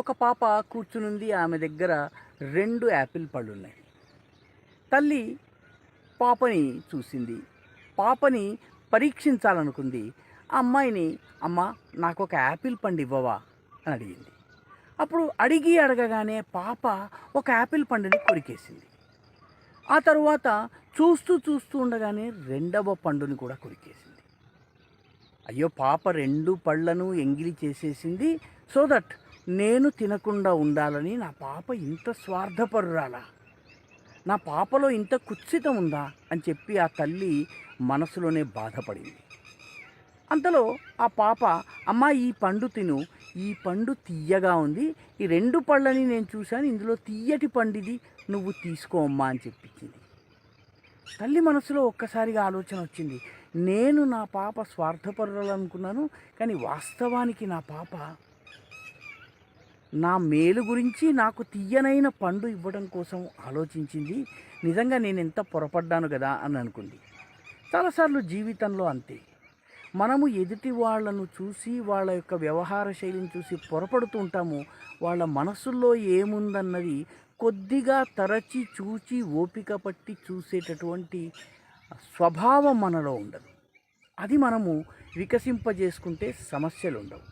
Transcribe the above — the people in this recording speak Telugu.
ఒక పాప కూర్చునుంది ఆమె దగ్గర రెండు యాపిల్ పళ్ళు ఉన్నాయి తల్లి పాపని చూసింది. పాపని పరీక్షించాలనుకుంది. ఆ అమ్మాయిని అమ్మ నాకు ఒక యాపిల్ పండు ఇవ్వవా? అని అడిగింది. అప్పుడు అడిగి అడగగానే పాప ఒక యాపిల్ పండుని కొరికేసింది. ఆ తరువాత చూస్తూ చూస్తూ ఉండగానే రెండవ పండుని కూడా కొరికేసింది. అయ్యో పాప రెండు పళ్ళను ఎంగిలి చేసేసింది. సో దట్ నేను తినకుండా ఉండాలని నా పాప ఇంత స్వార్థపరురాలా? నా పాపలో ఇంత కుత్సితం ఉందా? అని చెప్పి ఆ తల్లి మనసులోనే బాధపడింది. అంతలో ఆ పాప అమ్మ ఈ పండు తిను. ఈ పండు తీయగా ఉంది. ఈ రెండు పళ్ళని నేను చూశాను. ఇందులో తీయటి పండిది. నువ్వు తీసుకో అమ్మా అని చెప్పించింది తల్లి మనసులో ఒక్కసారిగా ఆలోచన వచ్చింది. నేను నా పాప స్వార్థపరులు అనుకున్నాను కానీ వాస్తవానికి నా పాప నా మేలు గురించి నాకు తీయనైన పండు ఇవ్వడం కోసం ఆలోచించింది. నిజంగా నేను ఎంత పొరపడ్డాను కదా అని అనుకుంది. చాలాసార్లు జీవితంలో అంతే. మనము ఎదుటి వాళ్ళను చూసి వాళ్ళ యొక్క వ్యవహార శైలిని చూసి పొరపడుతూ ఉంటాము. వాళ్ళ మనసుల్లో ఏముందన్నది కొద్దిగా తరచి చూచి ఓపిక పట్టి చూసేటటువంటి స్వభావం మనలో ఉండదు. అది మనము వికసింపజేసుకుంటే సమస్యలు ఉండవు